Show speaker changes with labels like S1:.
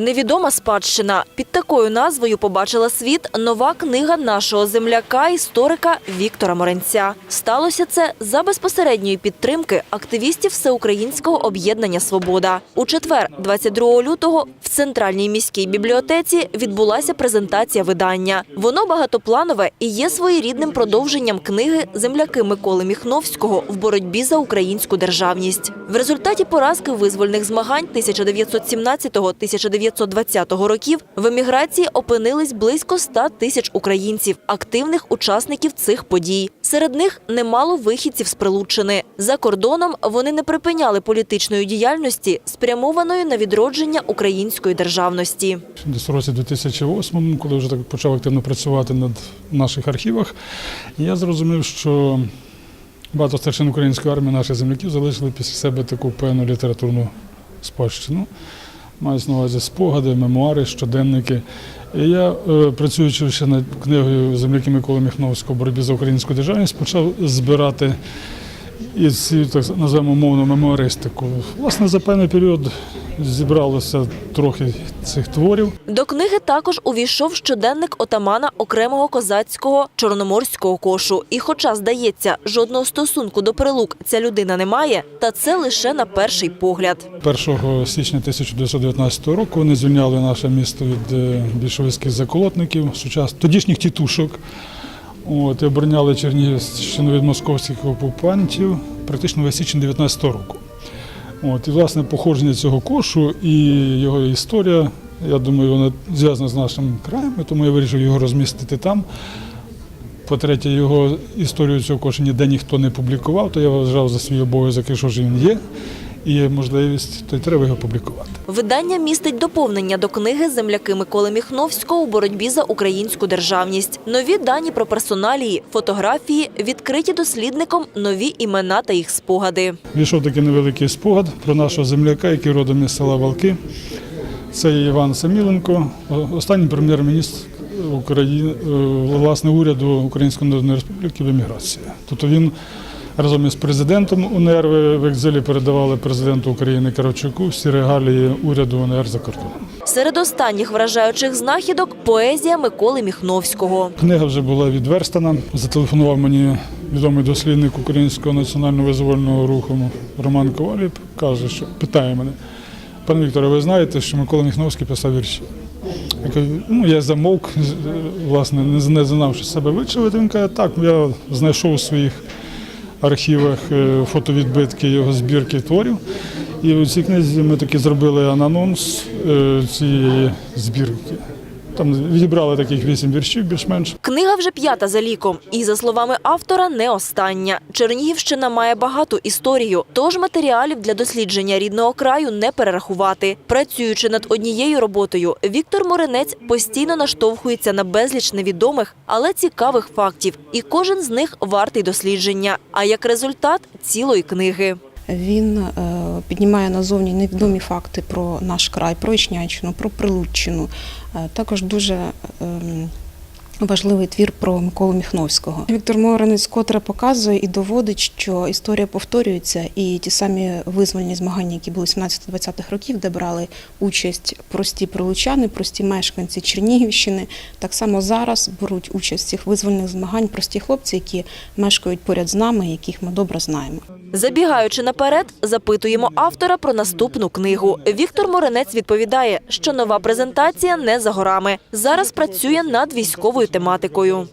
S1: Невідома спадщина під такою назвою побачила світ нова книга нашого земляка, історика Віктора Моренця. Сталося це за безпосередньої підтримки активістів Всеукраїнського об'єднання Свобода. У четвер, 22 лютого, в центральній міській бібліотеці відбулася презентація видання. Воно багатопланове і є своєрідним продовженням книги земляки Миколи Міхновського в боротьбі за українську державність. В результаті поразки визвольних змагань 1917-1920 років в еміграції опинились близько 100 тисяч українців, активних учасників цих подій. Серед них немало вихідців з Прилуччини. За кордоном вони не припиняли політичної діяльності, спрямованої на відродження української державності.
S2: Десь у році 2008, коли вже так почав активно працювати над наших архівах, я зрозумів, що багато старшин української армії наших земляків залишили після себе таку певну літературну спадщину. Мають на увазі спогади, мемуари, щоденники. І я, е, працюючи ще над книгою земляки Миколи Міхновського боротьбі за українську державність, почав збирати і ці так називаємо мовну мемуаристику. Власне, за певний період зібралося трохи цих творів.
S1: До книги також увійшов щоденник отамана окремого козацького чорноморського кошу. І, хоча здається, жодного стосунку до прилук ця людина не має, та це лише на перший погляд.
S2: 1 січня 1919 року вони звільняли наше місто від е, більшовицьких заколотників, сучас... тодішніх тітушок. От, і обороняли Чернігівщину від московських окупантів практично весь січень 19 року. От, і власне походження цього кошу і його історія, я думаю, вона зв'язана з нашим краєм, тому я вирішив його розмістити там. По-третє, його історію цього кошу ніде ніхто не публікував, то я вважав за свій обов'язок, що ж він є, і є можливість, то й треба його публікувати.
S1: Видання містить доповнення до книги земляки Миколи Міхновського у боротьбі за українську державність. Нові дані про персоналії, фотографії, відкриті дослідником нові імена та їх спогади.
S2: Війшов такий невеликий спогад про нашого земляка, який родом із села Валки. Це Іван Саміленко, останній прем'єр-міністр України, е, власне, уряду Української Народної Республіки в еміграції. Тобто він разом із президентом УНР в екзилі передавали президенту України Кравчуку всі регалії уряду УНР за кордоном.
S1: Серед останніх вражаючих знахідок поезія Миколи Міхновського.
S2: Книга вже була відверстана. Зателефонував мені відомий дослідник українського національного визвольного руху Роман Ковалів. Каже, що питає мене, пане Вікторе, ви знаєте, що Микола Міхновський писав вірші? Я кажу, ну я замовк, власне, не, не знав, що себе вичавити. Він каже, так, я знайшов у своїх архівах е, фотовідбитки його збірки творів. І у цій книзі ми таки зробили анонс е, цієї збірки. Там відібрали таких вісім віршів більш-менш.
S1: Книга вже п'ята за ліком, і за словами автора, не остання. Чернігівщина має багату історію, тож матеріалів для дослідження рідного краю не перерахувати. Працюючи над однією роботою, Віктор Моренець постійно наштовхується на безліч невідомих, але цікавих фактів, і кожен з них вартий дослідження. А як результат цілої книги.
S3: Він е, піднімає назовні невідомі факти про наш край, про Ічнянщину, про Прилуччину. Е, Також дуже ем, важливий твір про Миколу Міхновського. Віктор Моренець котре показує і доводить, що історія повторюється, і ті самі визвольні змагання, які були 17-20-х років, де брали участь прості прилучани, прості мешканці Чернігівщини, так само зараз беруть участь цих визвольних змагань прості хлопці, які мешкають поряд з нами, яких ми добре знаємо.
S1: Забігаючи наперед, запитуємо автора про наступну книгу. Віктор Моренець відповідає, що нова презентація не за горами. Зараз працює над військовою тематикою.